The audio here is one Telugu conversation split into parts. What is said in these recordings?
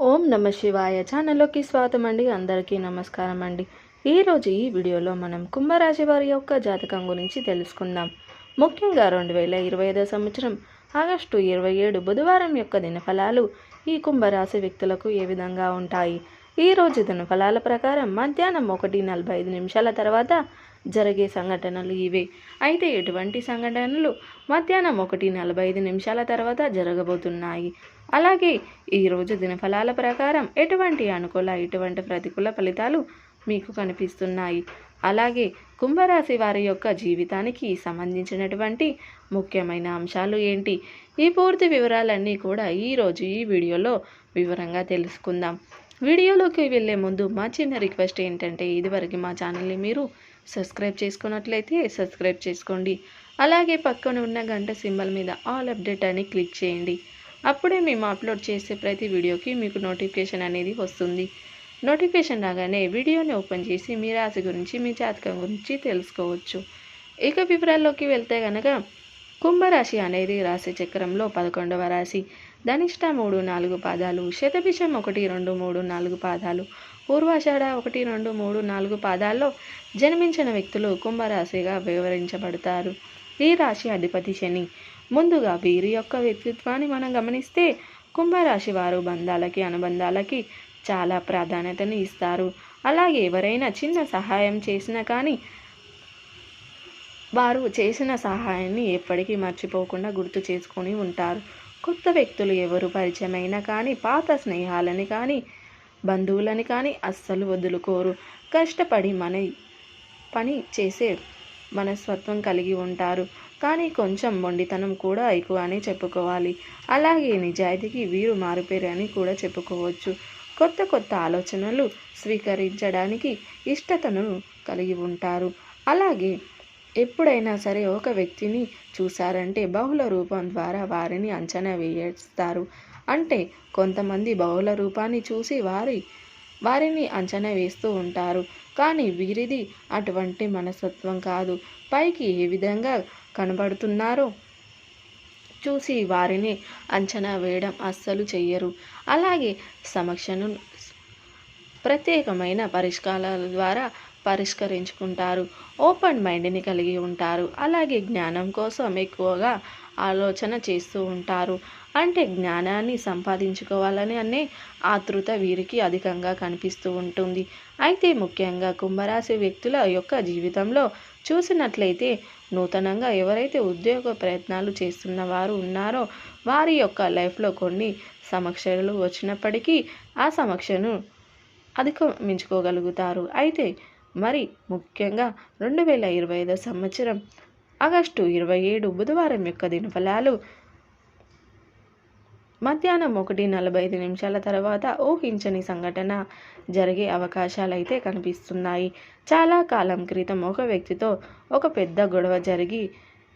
ఓం నమ శివాయ ఛానల్లోకి స్వాగతం అండి అందరికీ నమస్కారం అండి ఈరోజు ఈ వీడియోలో మనం కుంభరాశి వారి యొక్క జాతకం గురించి తెలుసుకుందాం. ముఖ్యంగా రెండు వేల ఇరవై ఐదో సంవత్సరం ఆగస్టు ఇరవై ఏడు బుధవారం యొక్క దినఫలాలు ఈ కుంభరాశి వ్యక్తులకు ఏ విధంగా ఉంటాయి? ఈ రోజు దినఫలాల ప్రకారం మధ్యాహ్నం ఒకటి నలభై ఐదు నిమిషాల తర్వాత జరిగే సంఘటనలు ఇవే. అయితే ఎటువంటి సంఘటనలు మధ్యాహ్నం ఒకటి నలభై ఐదు నిమిషాల తర్వాత జరగబోతున్నాయి? అలాగే ఈరోజు దినఫలాల ప్రకారం ఎటువంటి అనుకూల ఎటువంటి ప్రతికూల ఫలితాలు మీకు కనిపిస్తున్నాయి? అలాగే కుంభరాశి వారి యొక్క జీవితానికి సంబంధించినటువంటి ముఖ్యమైన అంశాలు ఏంటి? ఈ పూర్తి వివరాలన్నీ కూడా ఈరోజు ఈ వీడియోలో వివరంగా తెలుసుకుందాం. వీడియోలోకి వెళ్ళే ముందు మా చిన్న రిక్వెస్ట్ ఏంటంటే ఇదివరకు మా ఛానల్ని మీరు సబ్స్క్రైబ్ చేసుకున్నట్లయితే సబ్స్క్రైబ్ చేసుకోండి. అలాగే పక్కన ఉన్న గంట సింబల్ మీద ఆల్ అప్డేట్ అని క్లిక్ చేయండి. అప్పుడే మేము అప్లోడ్ చేసే ప్రతి వీడియోకి మీకు నోటిఫికేషన్ అనేది వస్తుంది. నోటిఫికేషన్ రాగానే వీడియోని ఓపెన్ చేసి మీ రాశి గురించి మీ జాతకం గురించి తెలుసుకోవచ్చు. ఇక వివరాల్లోకి వెళ్తే గనక కుంభరాశి అనేది రాశి చక్రంలో పదకొండవ రాశి. ధనిష్ట మూడు నాలుగు పాదాలు శతభిషం ఒకటి రెండు మూడు నాలుగు పాదాలు పూర్వాషాఢ ఒకటి రెండు మూడు నాలుగు పాదాల్లో జన్మించిన వ్యక్తులు కుంభరాశిగా వివరించబడతారు. ఈ రాశి అధిపతి శని. ముందుగా వీరి యొక్క వ్యక్తిత్వాన్ని మనం గమనిస్తే కుంభరాశి వారు బంధాలకి అనుబంధాలకి చాలా ప్రాధాన్యతని ఇస్తారు. అలాగే ఎవరైనా చిన్న సహాయం చేసినా కానీ వారు చేసిన సహాయాన్ని ఎప్పటికీ మర్చిపోకుండా గుర్తు చేసుకొని ఉంటారు. కొత్త వ్యక్తులు ఎవరు పరిచయమైనా కానీ పాత స్నేహాలని కానీ బంధువులని కానీ అస్సలు వదులుకోరు. కష్టపడి మన పని చేసే మనస్తత్వం కలిగి ఉంటారు. కానీ కొంచెం మొండితనం కూడా ఎక్కువ అని చెప్పుకోవాలి. అలాగే నిజాయితీకి వీరు మారుపేరు అని కూడా చెప్పుకోవచ్చు. కొత్త కొత్త ఆలోచనలు స్వీకరించడానికి ఇష్టతను కలిగి ఉంటారు. అలాగే ఎప్పుడైనా సరే ఒక వ్యక్తిని చూశారంటే బహుళ రూపం ద్వారా వారిని అంచనా వేయిస్తారు అంటే కొంతమంది బహుళ రూపాన్ని చూసి వారి వారిని అంచనా వేస్తూ ఉంటారు. కానీ వీరిది అటువంటి మనస్తత్వం కాదు. పైకి ఏ విధంగా కనబడుతున్నారో? చూసి వారిని అంచనా వేయడం అస్సలు చెయ్యరు. అలాగే సమస్యను ప్రత్యేకమైన పరిష్కారాల ద్వారా పరిష్కరించుకుంటారు. ఓపెన్ మైండ్ని కలిగి ఉంటారు. అలాగే జ్ఞానం కోసం ఎక్కువగా ఆలోచన చేస్తూ ఉంటారు. అంటే జ్ఞానాన్ని సంపాదించుకోవాలని అనే ఆతృత వీరికి అధికంగా కనిపిస్తూ ఉంటుంది. అయితే ముఖ్యంగా కుంభరాశి వ్యక్తుల యొక్క జీవితంలో చూసినట్లయితే నూతనంగా ఎవరైతే ఉద్యోగ ప్రయత్నాలు చేస్తున్న వారు ఉన్నారో వారి యొక్క లైఫ్లో కొన్ని సమస్యలు వచ్చినప్పటికీ ఆ సమస్యను అధిగమించుకోగలుగుతారు. అయితే మరి ముఖ్యంగా రెండు వేల ఇరవై ఐదో సంవత్సరం ఆగస్టు ఇరవై ఏడు బుధవారం యొక్క దినఫలాలు మధ్యాహ్నం ఒకటి నలభై ఐదు నిమిషాల తర్వాత ఊహించని సంఘటన జరిగే అవకాశాలు అయితే కనిపిస్తున్నాయి. చాలా కాలం క్రితం ఒక వ్యక్తితో ఒక పెద్ద గొడవ జరిగి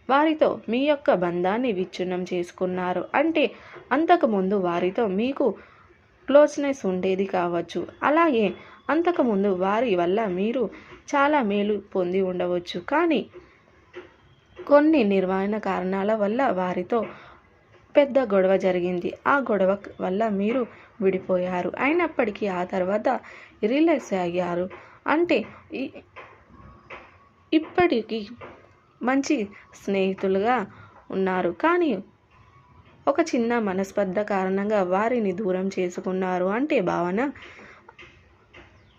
వారితో మీ యొక్క బంధాన్ని విచ్ఛిన్నం చేసుకున్నారు. అంటే అంతకుముందు వారితో మీకు క్లోజ్నెస్ ఉండేది కావచ్చు. అలాగే అంతకుముందు వారి వల్ల మీరు చాలా మేలు పొంది ఉండవచ్చు. కానీ కొన్ని నిర్వహణ కారణాల వల్ల వారితో పెద్ద గొడవ జరిగింది. ఆ గొడవ వల్ల మీరు విడిపోయారు. అయినప్పటికీ ఆ తర్వాత రిలాక్స్ అయ్యారు. అంటే ఇప్పటికీ మంచి స్నేహితులుగా ఉన్నారు. కానీ ఒక చిన్న మనస్పర్ధ కారణంగా వారిని దూరం చేసుకున్నారు. అంటే భావన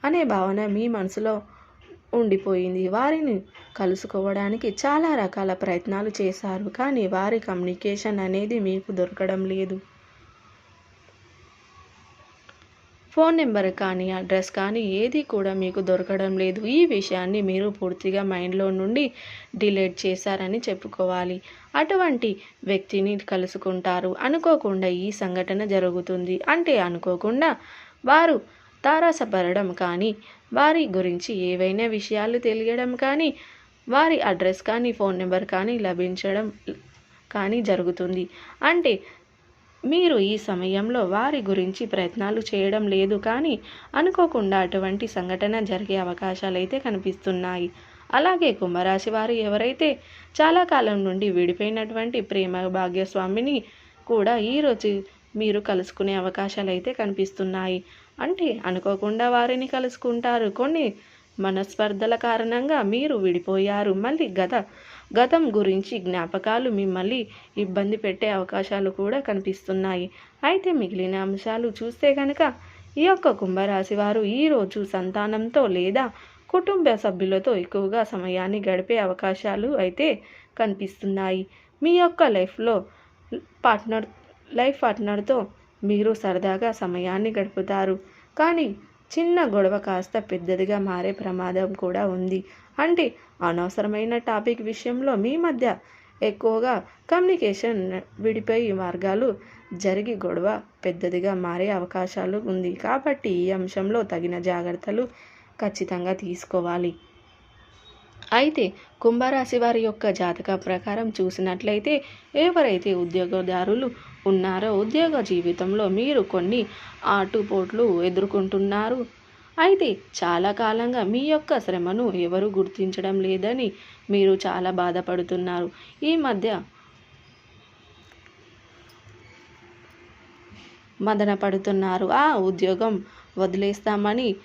అనే భావన మీ మనసులో ఉండిపోయింది. వారిని కలుసుకోవడానికి చాలా రకాల ప్రయత్నాలు చేశారు కానీ వారి కమ్యూనికేషన్ అనేది మీకు దొరకడం లేదు. ఫోన్ నెంబర్ కానీ అడ్రస్ కానీ ఏది కూడా మీకు దొరకడం లేదు. ఈ విషయాన్ని మీరు పూర్తిగా మైండ్లో నుండి డిలీట్ చేశారని చెప్పుకోవాలి. అటువంటి వ్యక్తిని కలుసుకుంటారు. అనుకోకుండా ఈ సంఘటన జరుగుతుంది. అంటే అనుకోకుండా వారు తారాసపడడం కానీ వారి గురించి ఏవైనా విషయాలు తెలియడం కానీ వారి అడ్రస్ కానీ ఫోన్ నెంబర్ కానీ లభించడం కానీ జరుగుతుంది. అంటే మీరు ఈ సమయంలో వారి గురించి ప్రయత్నాలు చేయడం లేదు కానీ అనుకోకుండా అటువంటి సంఘటన జరిగే అవకాశాలు అయితే కనిపిస్తున్నాయి. అలాగే కుంభరాశి వారు ఎవరైతే చాలా కాలం నుండి విడిపోయినటువంటి ప్రేమ భాగ్యస్వామిని కూడా ఈరోజు మీరు కలుసుకునే అవకాశాలు అయితే కనిపిస్తున్నాయి. అంటే అనుకోకుండా వారిని కలుసుకుంటారు. కొన్ని మనస్పర్ధల కారణంగా మీరు విడిపోయారు. మళ్ళీ గత గతం గురించి జ్ఞాపకాలు మిమ్మల్ని ఇబ్బంది పెట్టే అవకాశాలు కూడా కనిపిస్తున్నాయి. అయితే మిగిలిన అంశాలు చూస్తే కనుక ఈ యొక్క కుంభరాశి వారు ఈరోజు సంతానంతో లేదా కుటుంబ సభ్యులతో ఎక్కువగా సమయాన్ని గడిపే అవకాశాలు అయితే కనిపిస్తున్నాయి. మీ యొక్క లైఫ్లో పార్ట్నర్ లైఫ్ పార్ట్నర్తో మీరు సరదాగా సమయాన్ని గడుపుతారు. కానీ చిన్న గొడవ కాస్త పెద్దదిగా మారే ప్రమాదం కూడా ఉంది. అంటే అనవసరమైన టాపిక్ విషయంలో మీ మధ్య ఎక్కువగా కమ్యూనికేషన్ విడిపోయి మార్గాలు జరిగి గొడవ పెద్దదిగా మారే అవకాశాలు ఉంది. కాబట్టి ఈ అంశంలో తగిన జాగ్రత్తలు ఖచ్చితంగా తీసుకోవాలి. అయితే కుంభరాశి వారి యొక్క జాతక ప్రకారం చూసినట్లయితే ఎవరైతే ఉద్యోగదారులు ఉన్నారో ఉద్యోగ జీవితంలో మీరు కొన్ని ఆటుపోట్లు ఎదుర్కొంటున్నారు. అయితే చాలా కాలంగా మీ యొక్క శ్రమను ఎవరు గుర్తించడం లేదని మీరు చాలా బాధపడుతున్నారు. ఈ మధ్య మదన పడుతున్నారు. ఆ ఉద్యోగం వదిలేస్తామని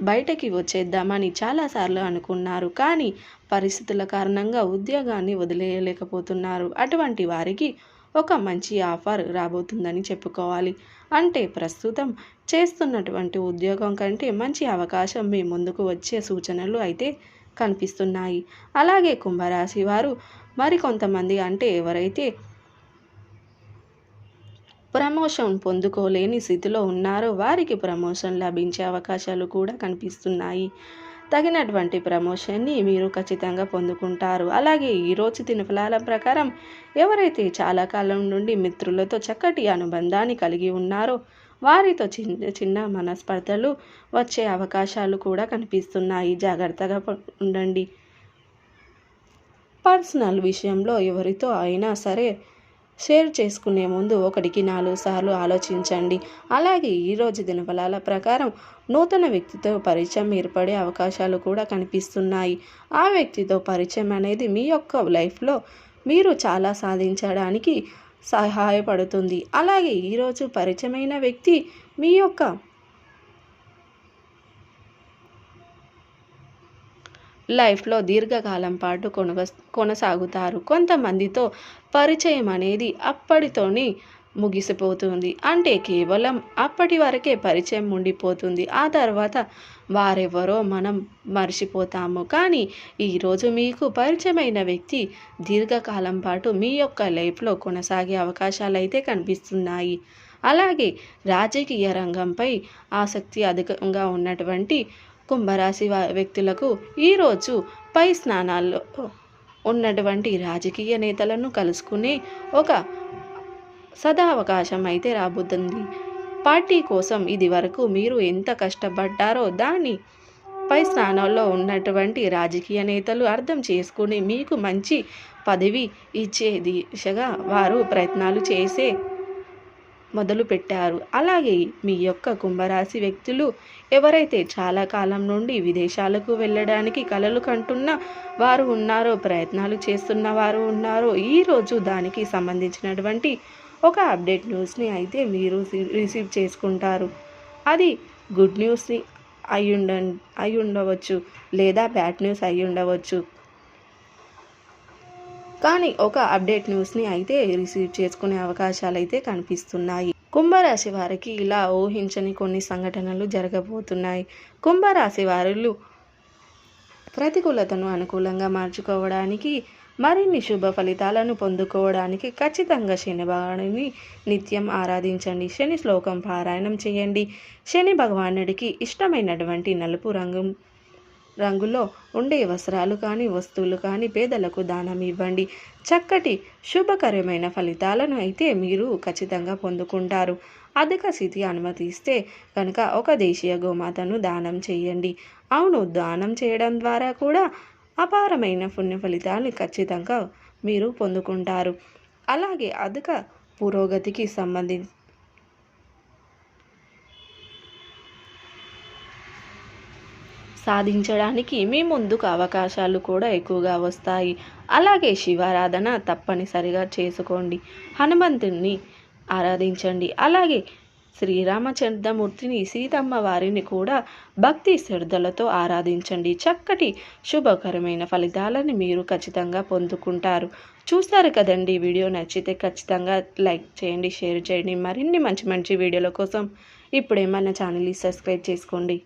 బయటకి వచ్చేద్దామని చాలాసార్లు అనుకున్నారు. కానీ పరిస్థితుల కారణంగా ఉద్యోగాన్ని వదిలేయలేకపోతున్నారు. అటువంటి వారికి ఒక మంచి ఆఫర్ రాబోతుందని చెప్పుకోవాలి. అంటే ప్రస్తుతం చేస్తున్నటువంటి ఉద్యోగం కంటే మంచి అవకాశం మీ ముందుకు వచ్చే సూచనలు అయితే కనిపిస్తున్నాయి. అలాగే కుంభరాశి వారు మరికొంతమంది అంటే ఎవరైతే ప్రమోషన్ పొందుకోలేని స్థితిలో ఉన్నారో వారికి ప్రమోషన్ లభించే అవకాశాలు కూడా కనిపిస్తున్నాయి. తగినటువంటి ప్రమోషన్ని మీరు ఖచ్చితంగా పొందుకుంటారు. అలాగే ఈరోజు దినఫలాల ప్రకారం ఎవరైతే చాలా కాలం నుండి మిత్రులతో చక్కటి అనుబంధాన్ని కలిగి ఉన్నారో వారితో చిన్న చిన్న మనస్పర్ధలు వచ్చే అవకాశాలు కూడా కనిపిస్తున్నాయి. జాగ్రత్తగా ఉండండి. పర్సనల్ విషయంలో ఎవరితో అయినా సరే షేర్ చేసుకునే ముందు ఒకటికి నాలుగు సార్లు ఆలోచించండి. అలాగే ఈరోజు దినఫలాల ప్రకారం నూతన వ్యక్తితో పరిచయం ఏర్పడే అవకాశాలు కూడా కనిపిస్తున్నాయి. ఆ వ్యక్తితో పరిచయం అనేది మీ యొక్క లైఫ్లో మీరు చాలా సాధించడానికి సహాయపడుతుంది. అలాగే ఈరోజు పరిచయమైన వ్యక్తి మీ యొక్క లైఫ్లో దీర్ఘకాలం పాటు కొనగ కొనసాగుతారు. కొంతమందితో పరిచయం అనేది అప్పటితోని ముగిసిపోతుంది. అంటే కేవలం అప్పటి వరకే పరిచయం ఉండిపోతుంది. ఆ తర్వాత వారెవరో మనం మర్చిపోతాము. కానీ ఈరోజు మీకు పరిచయమైన వ్యక్తి దీర్ఘకాలం పాటు మీ యొక్క లైఫ్లో కొనసాగే అవకాశాలు అయితే కనిపిస్తున్నాయి. అలాగే రాజకీయ రంగంపై ఆసక్తి అధికంగా ఉన్నటువంటి కుంభరాశి వ్యక్తులకు ఈరోజు పై స్నానాల్లో ఉన్నటువంటి రాజకీయ నేతలను కలుసుకునే ఒక సదావకాశం అయితే రాబోతుంది. పార్టీ కోసం ఇది వరకు మీరు ఎంత కష్టపడ్డారో దాన్ని పై స్థానంలో ఉన్నటువంటి రాజకీయ నేతలు అర్థం చేసుకుని మీకు మంచి పదవి ఇచ్చే దిశగా వారు ప్రయత్నాలు చేసే మొదలుపెట్టారు అలాగే మీ యొక్క కుంభరాశి వ్యక్తులు ఎవరైతే చాలా కాలం నుండి విదేశాలకు వెళ్ళడానికి కలలు కంటున్న వారు ఉన్నారో ప్రయత్నాలు చేస్తున్న వారు ఉన్నారో ఈరోజు దానికి సంబంధించినటువంటి ఒక అప్డేట్ న్యూస్ని అయితే మీరు రిసీవ్ చేసుకుంటారు. అది గుడ్ న్యూస్ని అయి ఉండ అయి ఉండవచ్చు లేదా బ్యాడ్ న్యూస్ అయి ఉండవచ్చు కానీ ఒక అప్డేట్ న్యూస్ని అయితే రిసీవ్ చేసుకునే అవకాశాలు అయితే కనిపిస్తున్నాయి. కుంభరాశి వారికి ఇలా ఊహించని కొన్ని సంఘటనలు జరగబోతున్నాయి. కుంభరాశి వారులు ప్రతికూలతను అనుకూలంగా మార్చుకోవడానికి మరిన్ని శుభ ఫలితాలను పొందుకోవడానికి ఖచ్చితంగా శని భగవానుని నిత్యం ఆరాధించండి. శని శ్లోకం పారాయణం చేయండి. శని భగవానుడికి ఇష్టమైనటువంటి నలుపు రంగు రంగులో ఉండే వస్త్రాలు కానీ వస్తువులు కానీ పేదలకు దానం ఇవ్వండి. చక్కటి శుభకరమైన ఫలితాలను అయితే మీరు ఖచ్చితంగా పొందుకుంటారు. అధిక స్థితి అనుమతిస్తే కనుక ఒక దేశీయ గోమాతను దానం చేయండి. అవును దానం చేయడం ద్వారా కూడా అపారమైన పుణ్య ఫలితాలను ఖచ్చితంగా మీరు పొందుకుంటారు. అలాగే అధిక పురోగతికి సంబంధించి సాధించడానికి మీ ముందుకు అవకాశాలు కూడా ఎక్కువగా వస్తాయి. అలాగే శివారాధన తప్పనిసరిగా చేసుకోండి. హనుమంతుని ఆరాధించండి. అలాగే శ్రీరామచంద్రమూర్తిని సీతమ్మ వారిని కూడా భక్తి శ్రద్ధలతో ఆరాధించండి. చక్కటి శుభకరమైన ఫలితాలను మీరు ఖచ్చితంగా పొందుకుంటారు. చూస్తారు కదండి వీడియో నచ్చితే ఖచ్చితంగా లైక్ చేయండి షేర్ చేయండి. మరిన్ని మంచి మంచి వీడియోల కోసం ఇప్పుడే మన ఛానల్ని సబ్స్క్రైబ్ చేసుకోండి.